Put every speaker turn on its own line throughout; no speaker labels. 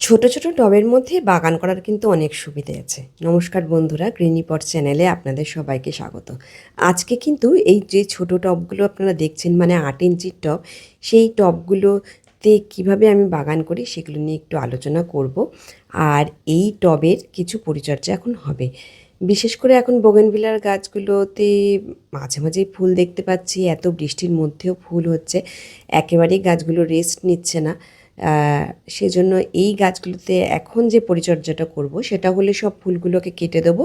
ছোট ছোট টবের মধ্যে বাগান করার কিন্তু অনেক সুবিধে আছে। নমস্কার বন্ধুরা গ্রিনিপট চ্যানেলে আপনাদের সবাইকে স্বাগত। আজকে কিন্তু এই যে ছোট টবগুলো আপনারা দেখছেন মানে আট ইঞ্চির টব, সেই টবগুলোতে কীভাবে আমি বাগান করি সেগুলো নিয়ে একটু আলোচনা করব। আর এই টবের কিছু পরিচর্যা এখন হবে। বিশেষ করে এখন বোগেনভিলার গাছগুলোতে মাঝে মাঝেই ফুল দেখতে পাচ্ছি, এত বৃষ্টির মধ্যেও ফুল হচ্ছে। একেবারেই গাছগুলো রেস্ট নিচ্ছে না। সেজন্য এই গাছগুলোতে এখন যে পরিচর্যাটা করব, সেটা হলে সব ফুলগুলোকে কেটে দেবো।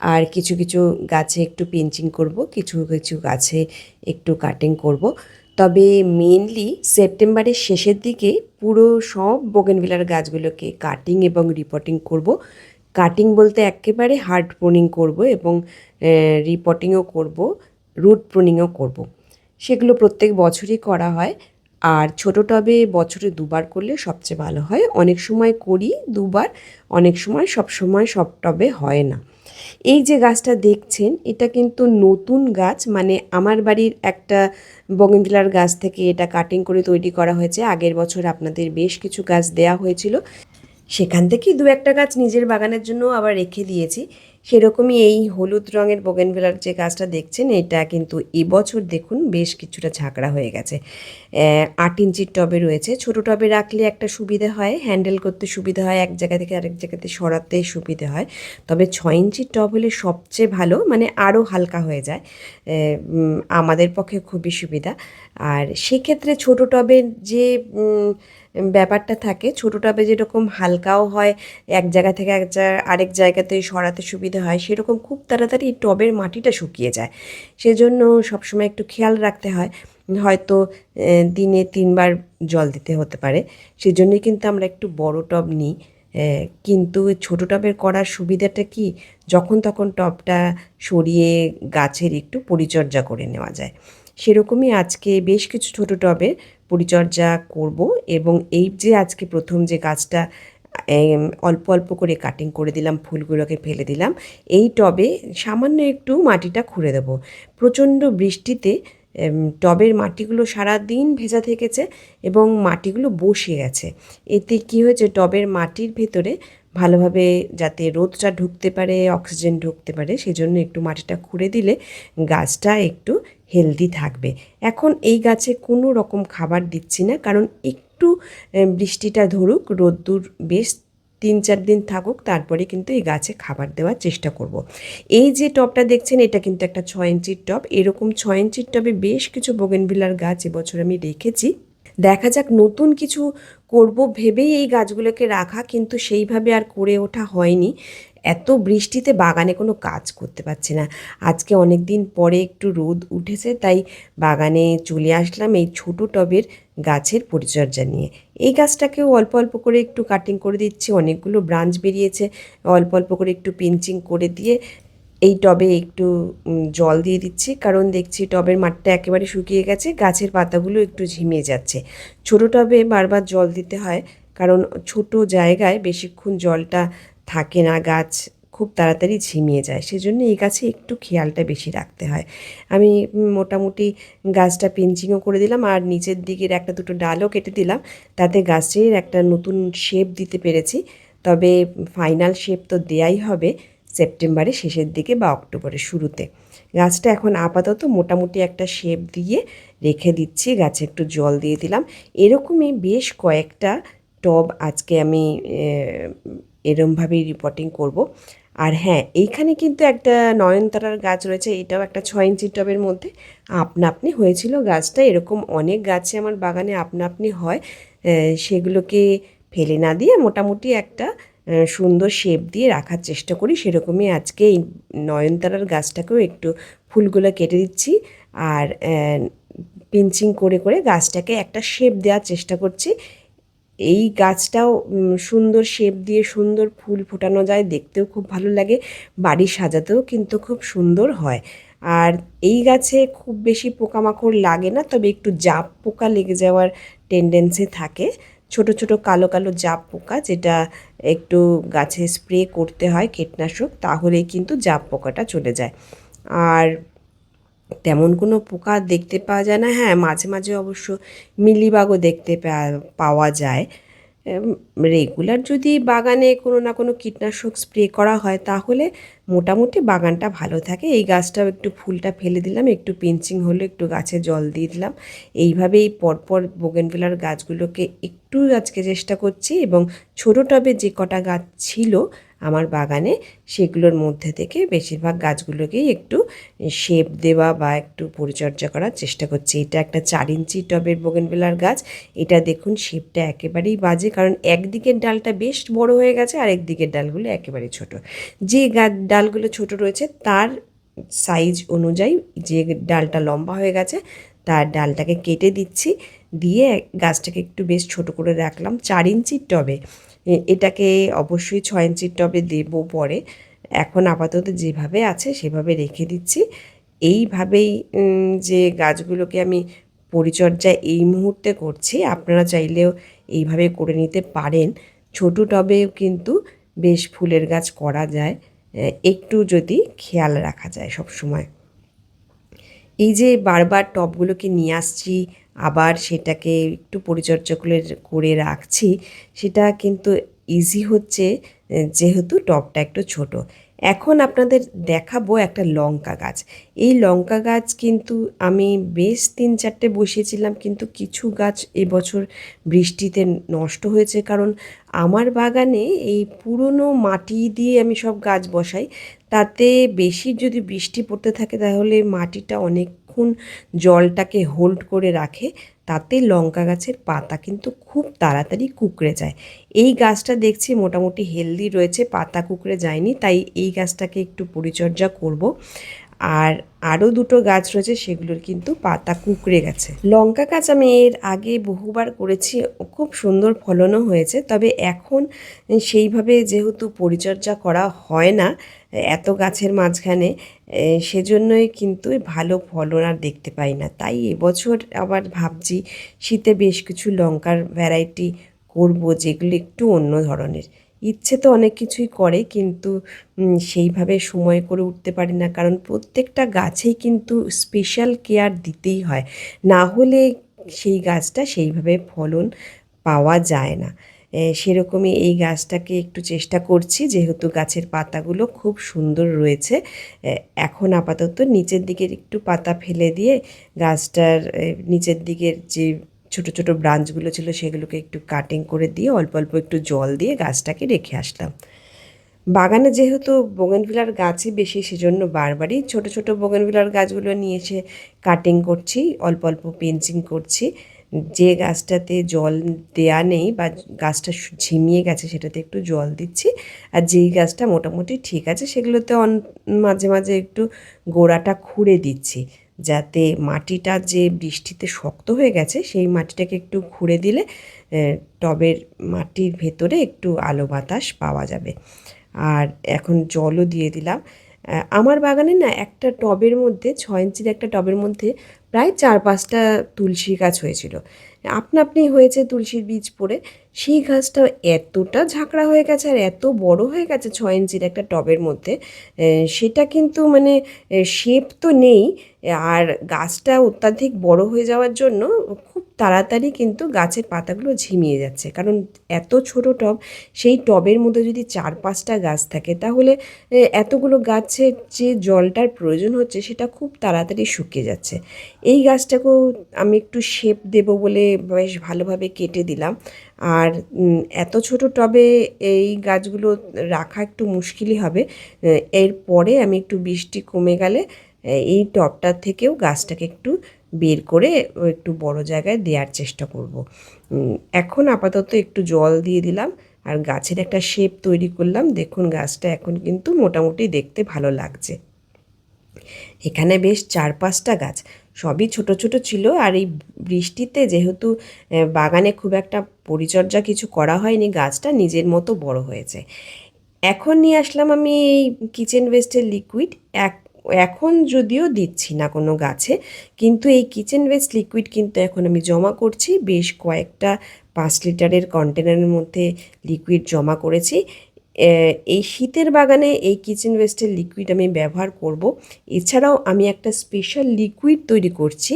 আর কিছু কিছু গাছে একটু পিঞ্চিং করব, কিছু কিছু গাছে একটু কাটিং করব। তবে মেনলি সেপ্টেম্বরের শেষের দিকে পুরো সব বোগেনভিলার গাছগুলোকে কাটিং এবং রিপোর্টিং করব। কাটিং বলতে একেবারে হার্ড প্রুনিং করব এবং রিপোর্টিংও করব, রুট প্রুনিংও করব। সেগুলো প্রত্যেক বছরই করা হয়। আর ছোটো টবে বছরে দুবার করলে সবচেয়ে ভালো হয়। অনেক সময় করি দুবার, অনেক সময় সব সময় সব টবে হয় না। এই যে গাছটা দেখছেন, এটা কিন্তু নতুন গাছ মানে আমার বাড়ির একটা বগেন্দিলার গাছ থেকে এটা কাটিং করে তৈরি করা হয়েছে। আগের বছর আপনাদের বেশ কিছু গাছ দেয়া হয়েছিল। সেখান থেকেই দু একটা গাছ নিজের বাগানের জন্য আবার রেখে দিয়েছি। সেরকমই এই হলুদ রঙের বোগেনভেলার যে গাছটা দেখছেন, এটা কিন্তু এবছর দেখুন বেশ কিছুটা ঝাঁকড়া হয়ে গেছে। আট ইঞ্চির টবে রয়েছে। ছোট টবে রাখলে একটা সুবিধা হয় হ্যান্ডেল করতে সুবিধা হয়, এক জায়গা থেকে আরেক জায়গাতে সরাতে সুবিধা হয়। তবে ছয় ইঞ্চির টব হলে সবচেয়ে ভালো মানে আরও হালকা হয়ে যায়। আমাদের পক্ষে খুবই সুবিধা। আর সেক্ষেত্রে ছোট টবের যে ব্যাপারটা থাকে। ছোটো টবে যেরকম হালকাও হয়, এক জায়গা থেকে এক জায়গা, আরেক জায়গাতে সরাতে সুবিধা হয়, সেরকম খুব তাড়াতাড়ি টবের মাটিটা শুকিয়ে যায়। সেজন্য সবসময় একটু খেয়াল রাখতে হয়। হয়তো দিনে তিনবার জল দিতে হতে পারে। সেজন্যই কিন্তু আমরা একটু বড় টব নিই। কিন্তু ছোটো টবের করার সুবিধাটা কি? যখন তখন টবটা সরিয়ে গাছের একটু পরিচর্যা করে নেওয়া যায়। সেরকমই আজকে বেশ কিছু ছোটো টবের পরিচর্যা করব এবং এই যে আজকে প্রথম যে গাছটা অল্প অল্প করে কাটিং করে দিলাম, ফুলগুলোকে ফেলে দিলাম, এই টবে সামান্য একটু মাটিটা খুঁড়ে দেবো। প্রচণ্ড বৃষ্টিতে টবের মাটিগুলো সারা দিন ভেজা থেকেছে এবং মাটিগুলো বসে গেছে। এতে কি হয়েছে, টবের মাটির ভেতরে ভালোভাবে যাতে রোদটা ঢুকতে পারে, অক্সিজেন ঢুকতে পারে, সেজন্য একটু মাটিটা খুঁড়ে দিলে গাছটা একটু হেলদি থাকবে। এখন এই গাছে কোনো রকম খাবার দিচ্ছি না, কারণ একটু বৃষ্টিটা ধরুক, রোদ্দুর বেশ তিন চার দিন থাকুক, তারপরে কিন্তু এই গাছে খাবার দেওয়ার চেষ্টা করব। এই যে টবটা দেখছেন, এটা কিন্তু একটা ছয় ইঞ্চির টব এরকম ছয় ইঞ্চির টবে বেশ কিছু বোগেনভিলার গাছ এবছর আমি রেখেছি। দেখা যাক নতুন কিছু করব ভেবেই এই গাছগুলোকে রাখা, কিন্তু সেইভাবে আর করে ওঠা হয়নি। এত বৃষ্টিতে বাগানে কোনো কাজ করতে পারছি না। আজকে অনেক দিন পরে একটু রোদ উঠেছে, তাই বাগানে চলে আসলাম এই ছোট টবের গাছের পরিচর্যা নিয়ে। এই গাছটাকেও অল্প অল্প করে একটু কাটিং করে দিচ্ছি, অনেকগুলো ব্রাঞ্চ বেরিয়েছে। অল্প অল্প করে একটু পিঞ্চিং করে দিয়ে এই টবে একটু জল দিয়ে দিচ্ছি। কারণ দেখছি টবের মাঠটা একেবারে শুকিয়ে গেছে, গাছের পাতাগুলো একটু ঝিমিয়ে যাচ্ছে। ছোট টবে বারবার জল দিতে হয়, কারণ ছোট জায়গায় বেশিক্ষণ জলটা থাকে না, গাছ খুব তাড়াতাড়ি ঝিমিয়ে যায়। সেজন্য এই গাছে একটু খেয়ালটা বেশি রাখতে হয়। আমি মোটামুটি গাছটা পিঞ্চিংও করে দিলাম আর নিচের দিকের একটা দুটো ডালও কেটে দিলাম। তাতে গাছের একটা নতুন শেপ দিতে পেরেছি। তবে ফাইনাল শেপ তো দেয়াই হবে। সেপ্টেম্বরের শেষের দিকে বা অক্টোবরের শুরুতে। গাছটা এখন আপাতত মোটামুটি একটা শেপ দিয়ে রেখে দিচ্ছি, গাছে একটু জল দিয়ে দিলাম। এরকমই বেশ কয়েকটা টব আজকে আমি এরমভাবেই রিপোর্টিং করব। আর হ্যাঁ এইখানে কিন্তু একটা নয়নতারার গাছ রয়েছে, এটাও একটা ছয় ইঞ্চি টবের মধ্যে। আপনা আপনি হয়েছিল গাছটা, এরকম অনেক গাছে আমার বাগানে আপনা আপনি হয় সেগুলোকে ফেলে না দিয়ে মোটামুটি একটা সুন্দর শেপ দিয়ে রাখার চেষ্টা করি। সেরকমই আজকে এই নয়নতারার গাছটাকেও একটু ফুলগুলো কেটে দিচ্ছি আর পিঞ্চিং করে করে গাছটাকে একটা শেপ দেওয়ার চেষ্টা করছি। এই গাছটাও সুন্দর শেপ দিয়ে সুন্দর ফুল ফোটানো যায়, দেখতেও খুব ভালো লাগে, বাড়ি সাজাতেও কিন্তু খুব সুন্দর হয়। আর এই গাছে খুব বেশি পোকামাকড় লাগে না, তবে একটু জাপ পোকা লেগে যাওয়ার টেন্ডেন্সি থাকে। ছোট ছোট কালো কালো জাপ পোকা যেটা একটু গাছে স্প্রে করতে হয় কীটনাশক, তাহলেই কিন্তু জাপ পোকাটা চলে যায়। আর তেমন কোনো পোকা দেখতে পাওয়া যায় না। হ্যাঁ মাঝে মাঝে অবশ্য মিলিবাগও দেখতে পাওয়া যায়। রেগুলার যদি বাগানে কোনো না কোনো কীটনাশক স্প্রে করা হয়, তাহলে মোটামুটি বাগানটা ভালো থাকে। এই গাছটাও একটু ফুলটা ফেলে দিলাম, একটু পিঞ্চিং হলো, একটু গাছে জল দিয়ে দিলাম। এইভাবেই পরপর বোগেনভিলার গাছগুলোকে একটু আজকে চেষ্টা করছি এবং ছোটো টবে যে কটা গাছ ছিল আমার বাগানে সেগুলোর মধ্যে থেকে বেশিরভাগ গাছগুলোকেই একটু শেপ দেওয়া বা একটু পরিচর্যা করার চেষ্টা করছি। এটা একটা চার ইঞ্চি টবের বোগেনভেলার গাছ। এটা দেখুন শেপটা একেবারেই বাজে কারণ একদিকের ডালটা বেশ বড় হয়ে গেছে আর একদিকের ডালগুলো একেবারে ছোট। যে গাছ ডালগুলো ছোট রয়েছে তার সাইজ অনুযায়ী যে ডালটা লম্বা হয়ে গেছে তার ডালটাকে কেটে দিচ্ছি। দিয়ে গাছটাকে একটু বেশ ছোট করে রাখলাম চার ইঞ্চির টবে। এটাকে অবশ্যই ছয় ইঞ্চির টবে দেবো পরে। এখন আপাতত যেভাবে আছে সেভাবে রেখে দিচ্ছি। এইভাবেই যে গাছগুলোকে আমি পরিচর্যা এই মুহূর্তে করছি, আপনারা চাইলেও এইভাবে করে নিতে পারেন। ছোট টবেও কিন্তু বেশ ফুলের গাছ করা যায়। একটু যদি খেয়াল রাখা যায় সব সময়। এই যে বারবার টবগুলোকে নিয়ে আসছি আবার সেটাকে একটু পরিচর্যা করে রাখছি। সেটা কিন্তু ইজি হচ্ছে, যেহেতু টবটা একটু ছোট। এখন আপনাদের দেখাবো একটা লঙ্কা গাছ। এই লঙ্কা গাছ কিন্তু আমি বেশ তিন চারটে বসিয়েছিলাম, কিন্তু কিছু গাছ এবছর বৃষ্টিতে নষ্ট হয়েছে। কারণ আমার বাগানে এই পুরনো মাটি দিয়ে আমি সব গাছ বসাই, তাতে বেশি যদি বৃষ্টি পড়তে থাকে, তাহলে মাটিটা অনেকক্ষণ জলটাকে হোল্ড করে রাখে, তাতে লঙ্কা গাছের পাতা কিন্তু খুব তাড়াতাড়ি কুকড়ে যায়। এই গাছটা দেখছি মোটামুটি হেলদি রয়েছে, পাতা কুকড়ে যায়নি, তাই এই গাছটাকে একটু পরিচর্যা করব। আর আরও দুটো গাছ রয়েছে, সেগুলোর কিন্তু পাতা কুকড়ে গেছে। লঙ্কা গাছ আমি এর আগে বহুবার করেছি, খুব সুন্দর ফলনও হয়েছে, তবে এখন সেইভাবে যেহেতু পরিচর্যা করা হয় না এত গাছের মাঝখানে সেজন্যই কিন্তু ভালো ফলন আর দেখতে পাই না। তাই এবছর আবার ভাবছি শীতে বেশ কিছু লঙ্কার ভ্যারাইটি করব, যেগুলো একটু অন্য ধরনের। ইচ্ছে তো অনেক কিছুই করে, কিন্তু সেইভাবে সময় করে উঠতে পারি না। কারণ প্রত্যেকটা গাছেই কিন্তু স্পেশাল কেয়ার দিতেই হয়। না হলে সেই গাছটা সেইভাবে ফলন পাওয়া যায় না। সেরকমই এই গাছটাকে একটু চেষ্টা করছি, যেহেতু গাছের পাতাগুলো খুব সুন্দর রয়েছে। এখন আপাতত নিচের দিকের একটু পাতা ফেলে দিয়ে গাছটার নিচের দিকের যে ছোট ছোট ব্রাঞ্চগুলো ছিল সেগুলোকে একটু কাটিং করে দিয়ে অল্প অল্প একটু জল দিয়ে গাছটাকে রেখে আসলাম। বাগানে যেহেতু বোগেনভিলার গাছই বেশি, সেজন্য বারবারই ছোট ছোট বোগেনভিলার গাছগুলো নিয়ে এসে কাটিং করছি, অল্প অল্প পেন্সিং করছি। যে গাছটাতে জল দেয়া নেই বা গাছটা ঝিমিয়ে গেছে সেটাতে একটু জল দিচ্ছি। আর যেই গাছটা মোটামুটি ঠিক আছে সেগুলোতে অন, মাঝে মাঝে একটু গোড়াটা খুঁড়ে দিচ্ছি। যাতে মাটিটা যে বৃষ্টিতে শক্ত হয়ে গেছে সেই মাটিটাকে একটু খুঁড়ে দিলে টবের মাটির ভেতরে একটু আলো বাতাস পাওয়া যাবে। আর এখন জলও দিয়ে দিলাম। আমার বাগানে না একটা টবের মধ্যে, ছয় ইঞ্চির একটা টবের মধ্যে প্রায় চার পাঁচটা তুলসী গাছ হয়েছিল। আপনা আপনি হয়েছে তুলসীর বীজ পড়ে সেই গাছটা এতটা ঝাঁকড়া হয়ে গেছে আর এত বড় হয়ে গেছে ছয় ইঞ্চির একটা টবের মধ্যে সেটা কিন্তু মানে শেপ তো নেই। আর গাছটা অত্যাধিক বড় হয়ে যাওয়ার জন্য খুব তাড়াতাড়ি কিন্তু গাছের পাতাগুলো ঝিমিয়ে যাচ্ছে। কারণ এত ছোট টব, সেই টবের মধ্যে যদি চার পাঁচটা গাছ থাকে, তাহলে এতগুলো গাছের যে জলটার প্রয়োজন হচ্ছে, সেটা খুব তাড়াতাড়ি শুকিয়ে যাচ্ছে। এই গাছটাকেও আমি একটু শেপ দেব বলে বেশ ভালোভাবে কেটে দিলাম। আর এত ছোট টবে এই গাছগুলো রাখা একটু মুশকিলই হবে। এরপরে আমি একটু বৃষ্টি কমে গেলে এই টবটার থেকেও গাছটাকে একটু বের করে একটু বড় জায়গায় দেওয়ার চেষ্টা করব। এখন আপাতত একটু জল দিয়ে দিলাম আর গাছের একটা শেপ তৈরি করলাম। দেখুন গাছটা এখন কিন্তু মোটামুটি দেখতে ভালো লাগছে। এখানে বেশ চার পাঁচটা গাছ। সবই ছোট ছোট ছিল আর এই বৃষ্টিতে যেহেতু বাগানে খুব একটা পরিচর্যা কিছু করা হয়নি, গাছটা নিজের মতো বড় হয়েছে। এখন নিয়ে আসলাম আমি এই কিচেন ওয়েস্টের লিকুইড এক, এখন যদিও দিচ্ছি না কোনো গাছে, কিন্তু এই কিচেন ওয়েস্ট লিকুইড কিন্তু এখন আমি জমা করছি। বেশ কয়েকটা পাঁচ লিটারের কন্টেনারের মধ্যে লিকুইড জমা করেছি। এই শীতের বাগানে এই কিচেন ওয়েস্টের লিকুইড আমি ব্যবহার করব। এছাড়াও আমি একটা স্পেশাল লিকুইড তৈরি করছি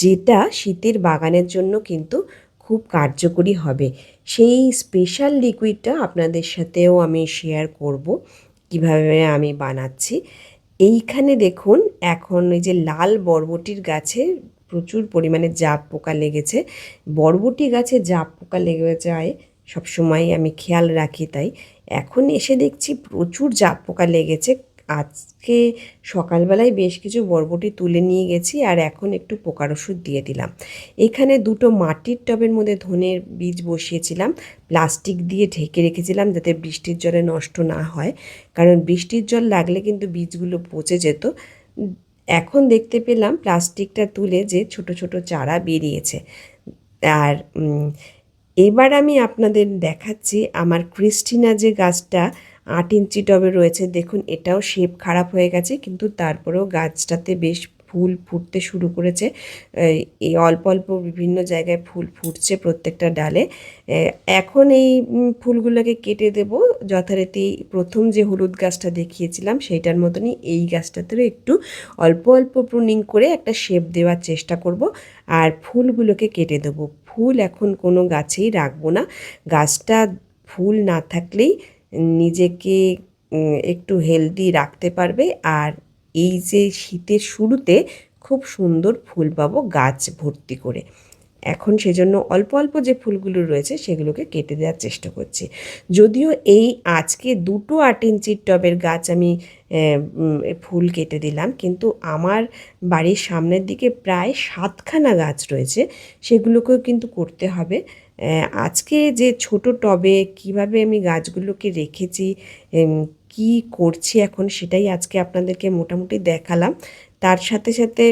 যেটা শীতের বাগানের জন্য কিন্তু খুব কার্যকরী হবে। সেই স্পেশাল লিকুইডটা আপনাদের সাথেও আমি শেয়ার করব, কীভাবে আমি বানাচ্ছি। এইখানে দেখুন, এখন ওই যে লাল বরবটির গাছে প্রচুর পরিমাণে জাপ পোকা লেগেছে। বরবটি গাছে জাপ পোকা লেগে যায়, সবসময় আমি খেয়াল রাখি তাই। এখন এসে দেখছি প্রচুর জাপ পোকা লেগেছে। আজকে সকালবেলায় বেশ কিছু বরবটি তুলে নিয়ে গেছি আর এখন একটু পোকার ওষুধ দিয়ে দিলাম। এখানে দুটো মাটির টবের মধ্যে ধনের বীজ বসিয়েছিলাম। প্লাস্টিক দিয়ে ঢেকে রেখেছিলাম যাতে বৃষ্টির জলে নষ্ট না হয়। কারণ বৃষ্টির জল লাগলে কিন্তু বীজগুলো পচে যেত। এখন দেখতে পেলাম প্লাস্টিকটা তুলে যে ছোট ছোট চারা বেরিয়েছে। আর এবার আমি আপনাদের দেখাচ্ছি আমার ক্রিস্টিনা যে গাছটা আট ইঞ্চি টবে রয়েছে, দেখুন এটাও শেপ খারাপ হয়ে গেছে, কিন্তু তারপরেও গাছটাতে বেশ ফুল ফুটতে শুরু করেছে। এই অল্প অল্প বিভিন্ন জায়গায় ফুল ফুটছে প্রত্যেকটা ডালে। এখন এই ফুলগুলোকে কেটে দেব, যথারীতি প্রথম যে হলুদ গাছটা দেখিয়েছিলাম সেইটার মতনই এই গাছটাতেও একটু অল্প অল্প প্রুনিং করে একটা শেপ দেওয়ার চেষ্টা করব, আর ফুলগুলোকে কেটে দেবো। ফুল এখন কোনো গাছেই রাখব না। গাছটা ফুল না থাকলেই নিজেকে একটু হেলদি রাখতে পারবে। আর এই যে শীতের শুরুতে খুব সুন্দর ফুল পাবো গাছ ভর্তি করে। এখন সেজন্য অল্প অল্প যে ফুলগুলো রয়েছে সেগুলোকে কেটে দেওয়ার চেষ্টা করছি। যদিও এই আজকে দুটো আট ইঞ্চির টবের গাছ আমি ফুল কেটে দিলাম, কিন্তু আমার বাড়ির সামনের দিকে প্রায় সাতখানা গাছ রয়েছে, সেগুলোকেও কিন্তু করতে হবে। আজকে যে ছোট টবে কীভাবে আমি গাছগুলোকে রেখেছি কি করছি এখন সেটাই আজকে আপনাদেরকে মোটামুটি দেখালাম। তার সাথে সাথে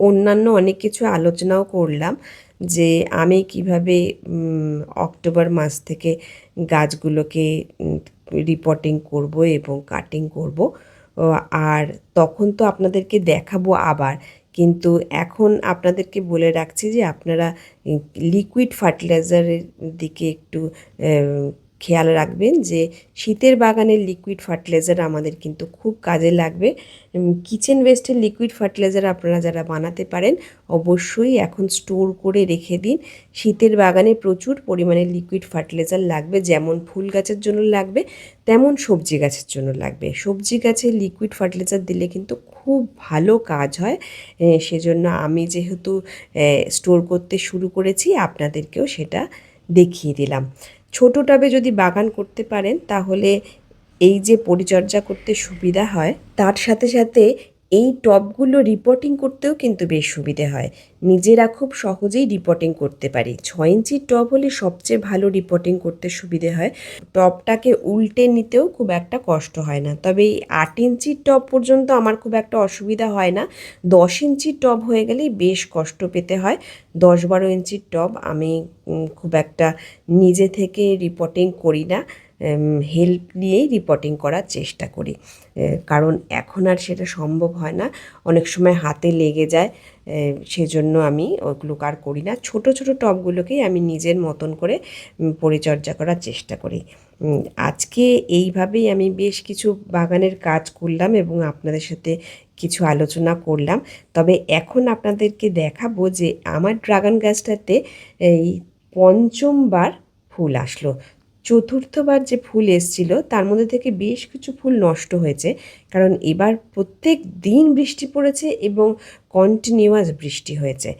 অন্যান্য অনেক কিছু আলোচনাও করলাম যে আমি কীভাবে অক্টোবর মাস থেকে গাছগুলোকে রিপোর্টিং করব এবং কাটিং করব। আর তখন তো আপনাদেরকে দেখাবো আবার, কিন্তু এখন আপনাদেরকে বলে রাখছি যে আপনারা লিকুইড ফার্টিলাইজারের দিকে একটু খেয়াল রাখবেন যে শীতের বাগানের লিকুইড ফার্টিলাইজার আমাদের কিন্তু খুব কাজে লাগবে। কিচেন ওয়েস্টের লিকুইড ফার্টিলাইজার আপনারা যারা বানাতে পারেন, অবশ্যই এখন স্টোর করে রেখে দিন। শীতের বাগানে প্রচুর পরিমাণে লিকুইড ফার্টিলাইজার লাগবে, যেমন ফুল গাছের জন্য লাগবে, তেমন সবজি গাছের জন্য লাগবে। সবজি গাছে লিকুইড ফার্টিলাইজার দিলে কিন্তু খুব ভালো কাজ হয়। সেজন্য আমি যেহেতু স্টোর করতে শুরু করেছি, আপনাদেরকেও সেটা দেখিয়ে দিলাম। ছোট টাবে যদি বাগান করতে পারেন, তাহলে এই যে পরিচর্যা করতে সুবিধা হয়, তার সাথে সাথে এই টবগুলো রিপোর্টিং করতেও কিন্তু বেশ সুবিধে হয়। নিজেরা খুব সহজেই রিপোর্টিং করতে পারি। ছয় ইঞ্চির টব হলে সবচেয়ে ভালো রিপোর্টিং করতে সুবিধে হয়। টবটাকে উল্টে নিতেও খুব একটা কষ্ট হয় না। তবে এই আট ইঞ্চির টব পর্যন্ত আমার খুব একটা অসুবিধা হয় না। দশ ইঞ্চির টব হয়ে গেলেই বেশ কষ্ট পেতে হয়। দশ বারো ইঞ্চির টব আমি খুব একটা নিজে থেকে রিপোর্টিং করি না। হেল্প নিয়েই রিপোর্টিং করার চেষ্টা করি। কারণ এখন আর সেটা সম্ভব হয় না। অনেক সময় হাতে লেগে যায় সেজন্য আমি ওগুলো আর করি না। ছোট ছোট টবগুলোকেই আমি নিজের মতন করে পরিচর্যা করার চেষ্টা করি। আজকে এইভাবেই আমি বেশ কিছু বাগানের কাজ করলাম এবং আপনাদের সাথে কিছু আলোচনা করলাম। তবে এখন আপনাদেরকে দেখাবো যে আমার ড্রাগন গাছটাতে এই পঞ্চমবার ফুল আসলো। চতুর্থবার যে ফুল এসছিল, তার মধ্যে থেকে বেশ কিছু ফুল নষ্ট হয়েছে। কারণ এবার প্রত্যেক দিন বৃষ্টি পড়েছে এবং কন্টিনিউয়াস বৃষ্টি হয়েছে।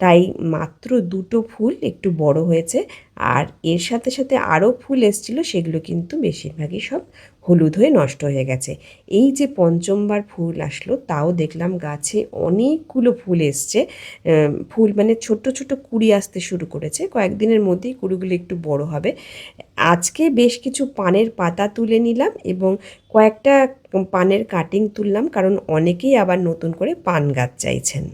তাই মাত্র দুটো ফুল একটু বড় হয়েছে। আর এর সাথে সাথে আরও ফুল এসছিল, সেগুলো কিন্তু বেশিরভাগই সব হলুদ হয়ে নষ্ট হয়ে গেছে। এই যে পঞ্চমবার ফুল আসলো, তাও দেখলাম গাছে অনেকগুলো ফুল এসছে। ফুল মানে ছোট্ট ছোট কুড়ি আসতে শুরু করেছে। কয়েকদিনের মধ্যেই কুড়িগুলো একটু বড় হবে। আজকে বেশ কিছু পানের পাতা তুলে নিলাম এবং কয়েকটা পানের কাটিং তুললাম, কারণ অনেকেই আবার নতুন করে পান গাছ চাইছেন।